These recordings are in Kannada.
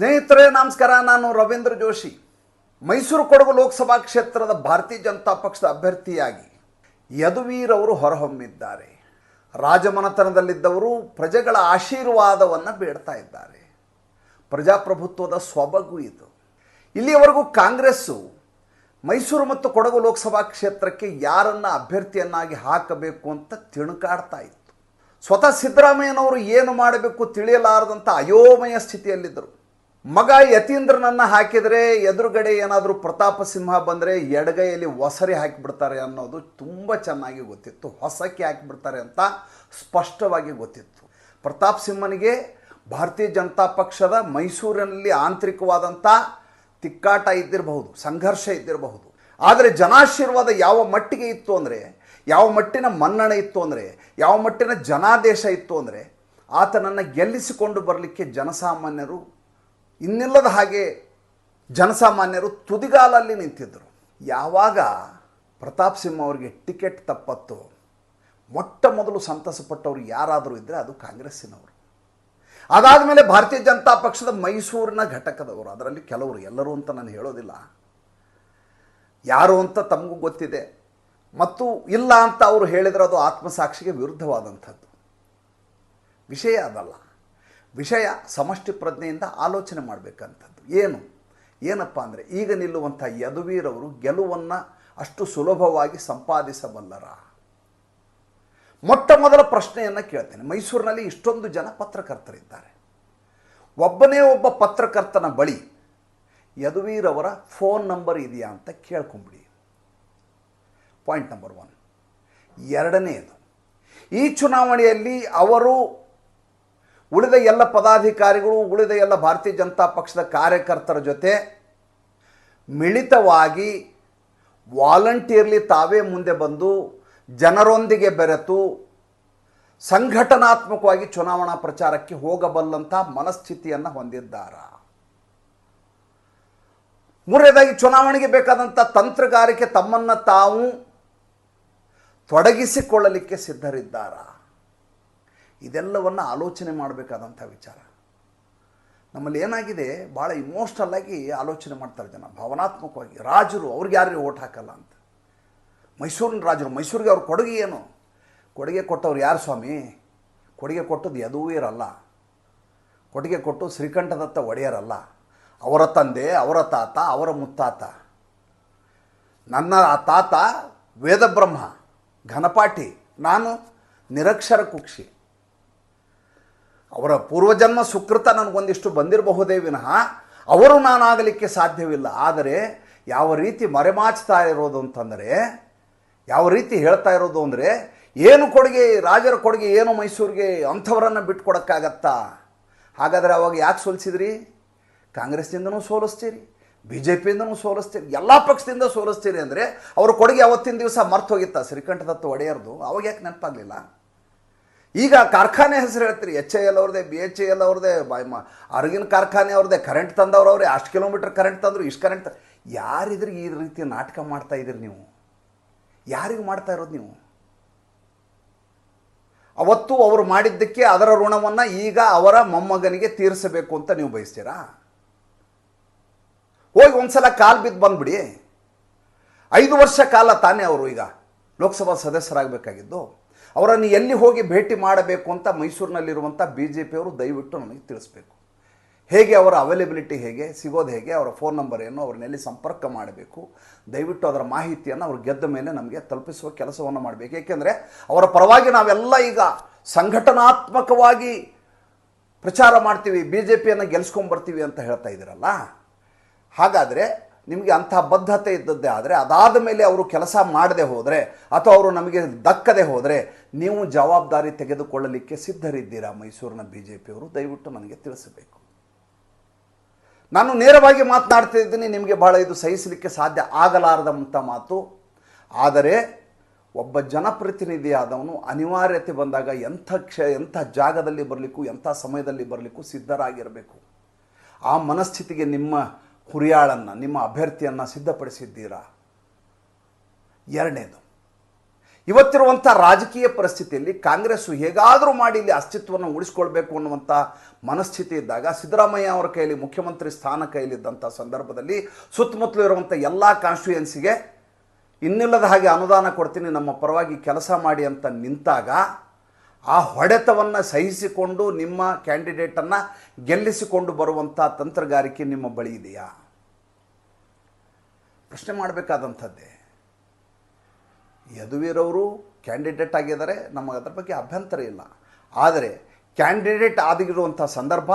ಸ್ನೇಹಿತರೇ, ನಮಸ್ಕಾರ. ನಾನು ರವೀಂದ್ರ ಜೋಶಿ. ಮೈಸೂರು ಕೊಡಗು ಲೋಕಸಭಾ ಕ್ಷೇತ್ರದ ಭಾರತೀಯ ಜನತಾ ಪಕ್ಷದ ಅಭ್ಯರ್ಥಿಯಾಗಿ ಯದುವೀರ್ ಅವರು ಹೊರಹೊಮ್ಮಿದ್ದಾರೆ. ರಾಜಮನೆತನದಲ್ಲಿದ್ದವರು ಪ್ರಜೆಗಳ ಆಶೀರ್ವಾದವನ್ನು ಬೇಡ್ತಾ ಇದ್ದಾರೆ. ಪ್ರಜಾಪ್ರಭುತ್ವದ ಸೊಬಗು ಇದು. ಇಲ್ಲಿಯವರೆಗೂ ಕಾಂಗ್ರೆಸ್ಸು ಮೈಸೂರು ಮತ್ತು ಕೊಡಗು ಲೋಕಸಭಾ ಕ್ಷೇತ್ರಕ್ಕೆ ಯಾರನ್ನು ಅಭ್ಯರ್ಥಿಯನ್ನಾಗಿ ಹಾಕಬೇಕು ಅಂತ ತಿಣುಕಾಡ್ತಾ ಇತ್ತು. ಸ್ವತಃ ಸಿದ್ದರಾಮಯ್ಯನವರು ಏನು ಮಾಡಬೇಕು ತಿಳಿಯಲಾರದಂಥ ಅಯೋಮಯ ಸ್ಥಿತಿಯಲ್ಲಿದ್ದರು. ಮಗ ಯತೀಂದ್ರನನ್ನು ಹಾಕಿದರೆ ಎದುರುಗಡೆ ಏನಾದರೂ ಪ್ರತಾಪ ಸಿಂಹ ಬಂದರೆ ಎಡಗೈಯಲ್ಲಿ ಒಸರಿ ಹಾಕಿಬಿಡ್ತಾರೆ ಅನ್ನೋದು ತುಂಬ ಚೆನ್ನಾಗಿ ಗೊತ್ತಿತ್ತು. ಹೊಸಕ್ಕೆ ಹಾಕಿಬಿಡ್ತಾರೆ ಅಂತ ಸ್ಪಷ್ಟವಾಗಿ ಗೊತ್ತಿತ್ತು. ಪ್ರತಾಪ್ ಸಿಂಹನಿಗೆ ಭಾರತೀಯ ಜನತಾ ಪಕ್ಷದ ಮೈಸೂರಿನಲ್ಲಿ ಆಂತರಿಕವಾದಂಥ ತಿಕ್ಕಾಟ ಇದ್ದಿರಬಹುದು, ಸಂಘರ್ಷ ಇದ್ದಿರಬಹುದು. ಆದರೆ ಜನಾಶೀರ್ವಾದ ಯಾವ ಮಟ್ಟಿಗೆ ಇತ್ತು ಅಂದರೆ, ಯಾವ ಮಟ್ಟಿನ ಮನ್ನಣೆ ಇತ್ತು ಅಂದರೆ, ಯಾವ ಮಟ್ಟಿನ ಜನಾದೇಶ ಇತ್ತು ಅಂದರೆ, ಆತನನ್ನು ಗೆಲ್ಲಿಸಿಕೊಂಡು ಬರಲಿಕ್ಕೆ ಜನಸಾಮಾನ್ಯರು ಇನ್ನಿಲ್ಲದ ಹಾಗೆ ಜನಸಾಮಾನ್ಯರು ತುದಿಗಾಲಲ್ಲಿ ನಿಂತಿದ್ದರು. ಯಾವಾಗ ಪ್ರತಾಪ್ ಸಿಂಹ ಅವರಿಗೆ ಟಿಕೆಟ್ ತಪ್ಪತ್ತು, ಮೊಟ್ಟ ಮೊದಲು ಸಂತಸಪಟ್ಟವರು ಯಾರಾದರೂ ಇದ್ದರೆ ಅದು ಕಾಂಗ್ರೆಸ್ಸಿನವರು. ಅದಾದ ಮೇಲೆ ಭಾರತೀಯ ಜನತಾ ಪಕ್ಷದ ಮೈಸೂರಿನ ಘಟಕದವರು, ಅದರಲ್ಲಿ ಕೆಲವರು, ಎಲ್ಲರೂ ಅಂತ ನಾನು ಹೇಳೋದಿಲ್ಲ. ಯಾರು ಅಂತ ತಮಗೂ ಗೊತ್ತಿದೆ. ಮತ್ತು ಇಲ್ಲ ಅಂತ ಅವರು ಹೇಳಿದರೆ ಅದು ಆತ್ಮಸಾಕ್ಷಿಗೆ ವಿರುದ್ಧವಾದಂಥದ್ದು. ವಿಷಯ ಅದಲ್ಲ. ವಿಷಯ ಸಮಷ್ಟಿ ಪ್ರಜ್ಞೆಯಿಂದ ಆಲೋಚನೆ ಮಾಡಬೇಕಂಥದ್ದು. ಏನು? ಏನಪ್ಪ ಅಂದರೆ, ಈಗ ನಿಲ್ಲುವಂಥ ಯದುವೀರವರು ಗೆಲುವನ್ನು ಅಷ್ಟು ಸುಲಭವಾಗಿ ಸಂಪಾದಿಸಬಲ್ಲರ? ಮೊಟ್ಟ ಮೊದಲ ಪ್ರಶ್ನೆಯನ್ನು ಕೇಳ್ತೇನೆ. ಮೈಸೂರಿನಲ್ಲಿ ಇಷ್ಟೊಂದು ಜನ ಪತ್ರಕರ್ತರಿದ್ದಾರೆ. ಒಬ್ಬನೇ ಒಬ್ಬ ಪತ್ರಕರ್ತನ ಬಳಿ ಯದುವೀರವರ ಫೋನ್ ನಂಬರ್ ಇದೆಯಾ ಅಂತ ಕೇಳ್ಕೊಂಬಿಡಿ. Point number one. ಎರಡನೆಯದು ಈ ಚುನಾವಣೆಯಲ್ಲಿ ಅವರು ಉಳಿದ ಎಲ್ಲ ಪದಾಧಿಕಾರಿಗಳು, ಉಳಿದ ಎಲ್ಲ ಭಾರತೀಯ ಜನತಾ ಪಕ್ಷದ ಕಾರ್ಯಕರ್ತರ ಜೊತೆ ಮಿಳಿತವಾಗಿ ವಾಲಂಟಿಯರ್ಲಿ ತಾವೇ ಮುಂದೆ ಬಂದು ಜನರೊಂದಿಗೆ ಬೆರೆತು ಸಂಘಟನಾತ್ಮಕವಾಗಿ ಚುನಾವಣಾ ಪ್ರಚಾರಕ್ಕೆ ಹೋಗಬಲ್ಲಂಥ ಮನಸ್ಥಿತಿಯನ್ನು ಹೊಂದಿದ್ದಾರೆ. ಮೂರನೇದಾಗಿ ಚುನಾವಣೆಗೆ ಬೇಕಾದಂಥ ತಂತ್ರಗಾರಿಕೆ ತಮ್ಮನ್ನು ತಾವು ತೊಡಗಿಸಿಕೊಳ್ಳಲಿಕ್ಕೆ ಸಿದ್ಧರಿದ್ದಾರ? ಇದೆಲ್ಲವನ್ನು ಆಲೋಚನೆ ಮಾಡಬೇಕಾದಂಥ ವಿಚಾರ. ನಮ್ಮಲ್ಲಿ ಏನಾಗಿದೆ ಭಾಳ ಇಮೋಷ್ನಲ್ ಆಗಿ ಆಲೋಚನೆ ಮಾಡ್ತಾರೆ ಜನ. ಭಾವನಾತ್ಮಕವಾಗಿ. ರಾಜರು ಅವ್ರಿಗೆ ಯಾರಿಗೆ ಓಟ್ ಹಾಕಲ್ಲ ಅಂತ. ಮೈಸೂರಿನ ರಾಜರು, ಮೈಸೂರಿಗೆ ಅವ್ರ ಕೊಡುಗೆ ಏನು? ಕೊಡುಗೆ ಕೊಟ್ಟವ್ರು ಯಾರು ಸ್ವಾಮಿ? ಕೊಡುಗೆ ಕೊಟ್ಟದ್ದು ಯದುವೀರಲ್ಲ. ಕೊಡುಗೆ ಕೊಟ್ಟು ಶ್ರೀಕಂಠದತ್ತ ಒಡೆಯರಲ್ಲ. ಅವರ ತಂದೆ, ಅವರ ತಾತ, ಅವರ ಮುತ್ತಾತ. ನನ್ನ ಆ ತಾತ ವೇದಬ್ರಹ್ಮ, ಘನಪಾಠಿ. ನಾನು ನಿರಕ್ಷರ ಕುಕ್ಷಿ. ಅವರ ಪೂರ್ವಜನ್ಮ ಸುಕೃತ ನನಗೊಂದಿಷ್ಟು ಬಂದಿರಬಹುದೇ ವಿನಃ ಅವರು ನಾನಾಗಲಿಕ್ಕೆ ಸಾಧ್ಯವಿಲ್ಲ. ಆದರೆ ಯಾವ ರೀತಿ ಮರೆಮಾಚ್ತಾ ಇರೋದು ಅಂತಂದರೆ, ಯಾವ ರೀತಿ ಹೇಳ್ತಾ ಇರೋದು ಅಂದರೆ, ಏನು ಕೊಡುಗೆ, ರಾಜರ ಕೊಡುಗೆ ಏನು ಮೈಸೂರಿಗೆ ಅಂಥವರನ್ನು ಬಿಟ್ಕೊಡೋಕ್ಕಾಗತ್ತಾ? ಹಾಗಾದರೆ ಅವಾಗ ಯಾಕೆ ಸೋಲಿಸಿದ್ರಿ? ಕಾಂಗ್ರೆಸ್ನಿಂದನೂ ಸೋಲಿಸ್ತೀರಿ ಬಿ ಜೆ ಪಿಯಿಂದನೂ ಸೋಲಿಸ್ತೀರಿ, ಎಲ್ಲ ಪಕ್ಷದಿಂದ ಸೋಲಿಸ್ತೀರಿ ಅಂದರೆ, ಅವ್ರ ಕೊಡುಗೆ ಅವತ್ತಿನ ದಿವಸ ಮರ್ತು ಹೋಗಿತ್ತ ಶ್ರೀಕಂಠದತ್ತ ಒಡೆಯರ್ದು? ಅವಾಗ ಯಾಕೆ ನೆನಪಾಗಲಿಲ್ಲ? ಈಗ ಕಾರ್ಖಾನೆ ಹೆಸರು ಹೇಳ್ತೀರಿ ಎಚ್ ಐ ಎಲ್ ಅವ್ರದ್ದೇ ಬಿ ಎಚ್ ಐ ಎಲ್ ಅವ್ರದ್ದೇ ಮ, ಅರಗಿನ ಕಾರ್ಖಾನೆ ಅವ್ರದ್ದೇ ಕರೆಂಟ್ ತಂದವ್ರು ಅವ್ರೆ, ಅಷ್ಟು ಕಿಲೋಮೀಟ್ರ್ ಕರೆಂಟ್ ತಂದರು, ಇಷ್ಟು ಕರೆಂಟ್ ಯಾರಿದ್ರಿಗೆ ಯಾರಿದ್ರೆ ಈ ರೀತಿಯ ನಾಟಕ ಮಾಡ್ತಾ ಇದ್ದೀರಿ ನೀವು? ಯಾರಿಗೆ ಮಾಡ್ತಾ ಇರೋದು ನೀವು? ಅವತ್ತು ಅವರು ಮಾಡಿದ್ದಕ್ಕೆ ಅದರ ಋಣವನ್ನು ಈಗ ಅವರ ಮೊಮ್ಮಗನಿಗೆ ತೀರಿಸಬೇಕು ಅಂತ ನೀವು ಬಯಸ್ತೀರಾ? ಹೋಗಿ ಒಂದ್ಸಲ ಕಾಲು ಬಿದ್ದು ಬಂದ್ಬಿಡಿ. ಐದು ವರ್ಷ ಕಾಲ ತಾನೇ ಅವರು ಈಗ ಲೋಕಸಭಾ ಸದಸ್ಯರಾಗಬೇಕಾಗಿದ್ದು. ಅವರನ್ನು ಎಲ್ಲಿ ಹೋಗಿ ಭೇಟಿ ಮಾಡಬೇಕು ಅಂತ ಮೈಸೂರಿನಲ್ಲಿರುವಂಥ ಬಿ ಜೆ ಪಿಯವರು ದಯವಿಟ್ಟು ನನಗೆ ತಿಳಿಸ್ಬೇಕು. ಹೇಗೆ ಅವರ ಅವೈಲೇಬಿಲಿಟಿ ಹೇಗೆ, ಸಿಗೋದು ಹೇಗೆ, ಅವರ ಫೋನ್ ನಂಬರ್ ಏನು ಅವ್ರನ್ನೆಲ್ಲಿ ಸಂಪರ್ಕ ಮಾಡಬೇಕು, ದಯವಿಟ್ಟು ಅದರ ಮಾಹಿತಿಯನ್ನು ಅವ್ರು ಗೆದ್ದ ಮೇಲೆ ನಮಗೆ ತಲುಪಿಸುವ ಕೆಲಸವನ್ನು ಮಾಡಬೇಕು. ಏಕೆಂದರೆ ಅವರ ಪರವಾಗಿ ನಾವೆಲ್ಲ ಈಗ ಸಂಘಟನಾತ್ಮಕವಾಗಿ ಪ್ರಚಾರ ಮಾಡ್ತೀವಿ ಬಿ ಜೆ ಪಿಯನ್ನು ಗೆಲ್ಸ್ಕೊಂಬರ್ತೀವಿ ಅಂತ ಹೇಳ್ತಾ ಇದ್ದೀರಲ್ಲ? ಹಾಗಾದರೆ ನಿಮಗೆ ಅಂಥ ಬದ್ಧತೆ ಇದ್ದದ್ದೇ ಆದರೆ ಅದಾದ ಮೇಲೆ ಅವರು ಕೆಲಸ ಮಾಡದೆ ಹೋದರೆ ಅಥವಾ ಅವರು ನಮಗೆ ದಕ್ಕದೆ ಹೋದರೆ ನೀವು ಜವಾಬ್ದಾರಿ ತೆಗೆದುಕೊಳ್ಳಲಿಕ್ಕೆ ಸಿದ್ಧರಿದ್ದೀರಾ? ಮೈಸೂರಿನ ಬಿ ಜೆ ಪಿಯವರು ದಯವಿಟ್ಟು ನನಗೆ ತಿಳಿಸಬೇಕು. ನಾನು ನೇರವಾಗಿ ಮಾತನಾಡ್ತಿದ್ದೀನಿ ನಿಮಗೆ ಬಹಳ ಇದು ಸಹಿಸಲಿಕ್ಕೆ ಸಾಧ್ಯ ಆಗಲಾರದಂಥ ಮಾತು. ಆದರೆ ಒಬ್ಬ ಜನಪ್ರತಿನಿಧಿಯಾದವನು ಅನಿವಾರ್ಯತೆ ಬಂದಾಗ ಎಂಥ ಕ್ಷ, ಎಂಥ ಜಾಗದಲ್ಲಿ ಬರಲಿಕ್ಕೂ, ಎಂಥ ಸಮಯದಲ್ಲಿ ಬರಲಿಕ್ಕೂ ಸಿದ್ಧರಾಗಿರಬೇಕು. ಆ ಮನಸ್ಥಿತಿಗೆ ನಿಮ್ಮ ಹುರಿಯಾಳನ್ನು ನಿಮ್ಮ ಅಭ್ಯರ್ಥಿಯನ್ನು ಸಿದ್ಧಪಡಿಸಿದ್ದೀರಾ? ಎರಡನೇದು, ಇವತ್ತಿರುವಂಥ ರಾಜಕೀಯ ಪರಿಸ್ಥಿತಿಯಲ್ಲಿ ಕಾಂಗ್ರೆಸ್ಸು ಹೇಗಾದರೂ ಮಾಡಿ ಇಲ್ಲಿ ಅಸ್ತಿತ್ವವನ್ನು ಉಳಿಸ್ಕೊಳ್ಬೇಕು ಅನ್ನುವಂಥ ಮನಸ್ಥಿತಿ ಇದ್ದಾಗ ಸಿದ್ದರಾಮಯ್ಯ ಅವರ ಕೈಯಲ್ಲಿ, ಮುಖ್ಯಮಂತ್ರಿ ಸ್ಥಾನ ಕೈಲಿದ್ದಂಥ ಸಂದರ್ಭದಲ್ಲಿ ಸುತ್ತಮುತ್ತಲು ಇರುವಂಥ ಎಲ್ಲ ಕಾನ್ಸ್ಟಿಟ್ಯೂಯೆನ್ಸಿಗೆ ಇನ್ನಿಲ್ಲದ ಹಾಗೆ ಅನುದಾನ ಕೊಡ್ತೀನಿ, ನಮ್ಮ ಪರವಾಗಿ ಕೆಲಸ ಮಾಡಿ ಅಂತ ನಿಂತಾಗ ಆ ಹೊಡೆತವನ್ನು ಸಹಿಸಿಕೊಂಡು ನಿಮ್ಮ ಕ್ಯಾಂಡಿಡೇಟನ್ನು ಗೆಲ್ಲಿಸಿಕೊಂಡು ಬರುವಂಥ ತಂತ್ರಗಾರಿಕೆ ನಿಮ್ಮ ಬಳಿ ಇದೆಯಾ? ಪ್ರಶ್ನೆ ಮಾಡಬೇಕಾದಂಥದ್ದೇ. ಯದುವೀರವರು ಕ್ಯಾಂಡಿಡೇಟ್ ಆಗಿದ್ದಾರೆ, ನಮಗೆ ಅದರ ಬಗ್ಗೆ ಅಭ್ಯಂತರ ಇಲ್ಲ. ಆದರೆ ಕ್ಯಾಂಡಿಡೇಟ್ ಆಗಿರುವಂಥ ಸಂದರ್ಭ,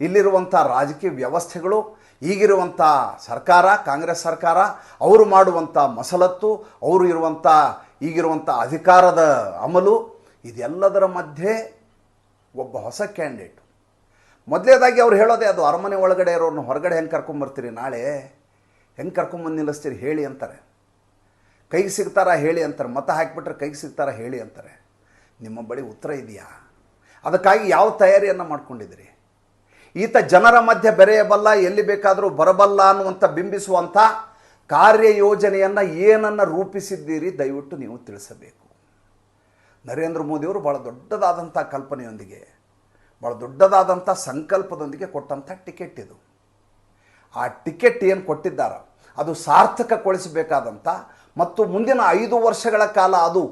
ಇಲ್ಲಿರುವಂಥ ರಾಜಕೀಯ ವ್ಯವಸ್ಥೆಗಳು, ಈಗಿರುವಂಥ ಸರ್ಕಾರ, ಕಾಂಗ್ರೆಸ್ ಸರ್ಕಾರ, ಅವರು ಮಾಡುವಂಥ ಮಸಲತ್ತು, ಅವರು ಇರುವಂಥ, ಈಗಿರುವಂಥ ಅಧಿಕಾರದ ಅಮಲು, ಇದೆಲ್ಲದರ ಮಧ್ಯೆ ಒಬ್ಬ ಹೊಸ ಕ್ಯಾಂಡಿಡೇಟ್. ಮೊದಲೇದಾಗಿ ಅವ್ರು ಹೇಳೋದೇ ಅದು ಅರಮನೆ ಒಳಗಡೆ ಇರೋರನ್ನ ಹೊರಗಡೆ ಹೆಂಗೆ ಕರ್ಕೊಂಬರ್ತೀರಿ ನಾಳೆ? ಹೆಂಗೆ ಕರ್ಕೊಂಬಂದು ನಿಲ್ಲಿಸ್ತೀರಿ? ಹೇಳಿ ಅಂತಾರೆ. ಕೈಗೆ ಸಿಗ್ತಾರ? ಹೇಳಿ ಅಂತಾರೆ. ಮತ ಹಾಕಿಬಿಟ್ರೆ ಕೈಗೆ ಸಿಗ್ತಾರ? ಹೇಳಿ ಅಂತಾರೆ. ನಿಮ್ಮ ಬಳಿ ಉತ್ತರ ಇದೆಯಾ? ಅದಕ್ಕಾಗಿ ಯಾವ ತಯಾರಿಯನ್ನು ಮಾಡ್ಕೊಂಡಿದ್ದೀರಿ? ಈತ ಜನರ ಮಧ್ಯೆ ಬೆರೆಯಬಲ್ಲ, ಎಲ್ಲಿ ಬೇಕಾದರೂ ಬರಬಲ್ಲ ಅನ್ನುವಂಥ ಬಿಂಬಿಸುವಂಥ ಕಾರ್ಯಯೋಜನೆಯನ್ನು ಏನನ್ನು ರೂಪಿಸಿದ್ದೀರಿ ದಯವಿಟ್ಟು ನೀವು ತಿಳಿಸಬೇಕು. ನರೇಂದ್ರ ಮೋದಿಯವರು ಭಾಳ ದೊಡ್ಡದಾದಂಥ ಕಲ್ಪನೆಯೊಂದಿಗೆ ಭಾಳ ದೊಡ್ಡದಾದಂಥ ಸಂಕಲ್ಪದೊಂದಿಗೆ ಕೊಟ್ಟಂಥ ಟಿಕೆಟ್ ಇದು. ಆ ಟಿಕೆಟ್ ಏನು ಕೊಟ್ಟಿದ್ದಾರ ಅದು ಸಾರ್ಥಕಗೊಳಿಸಬೇಕಾದಂಥ ಮತ್ತು ಮುಂದಿನ ಐದು ವರ್ಷಗಳ ಕಾಲ ಅದು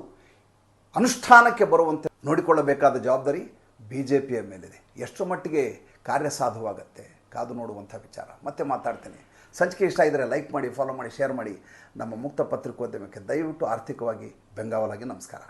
ಅನುಷ್ಠಾನಕ್ಕೆ ಬರುವಂತೆ ನೋಡಿಕೊಳ್ಳಬೇಕಾದ ಜವಾಬ್ದಾರಿ ಬಿ ಜೆ ಪಿಯ ಮೇಲಿದೆ. ಎಷ್ಟು ಮಟ್ಟಿಗೆ ಕಾರ್ಯಸಾಧುವಾಗತ್ತೆ ಕಾದು ನೋಡುವಂಥ ವಿಚಾರ. ಮತ್ತೆ ಮಾತಾಡ್ತೇನೆ. ಸಂಚಿಕೆ ಇಷ್ಟ ಇದ್ದರೆ ಲೈಕ್ ಮಾಡಿ ಫಾಲೋ ಮಾಡಿ ಶೇರ್ ಮಾಡಿ. ನಮ್ಮ ಮುಕ್ತ ಪತ್ರಿಕೋದ್ಯಮಕ್ಕೆ ದಯವಿಟ್ಟು ಆರ್ಥಿಕವಾಗಿ ಬೆಂಗಾವಲಾಗಿ ನಮಸ್ಕಾರ.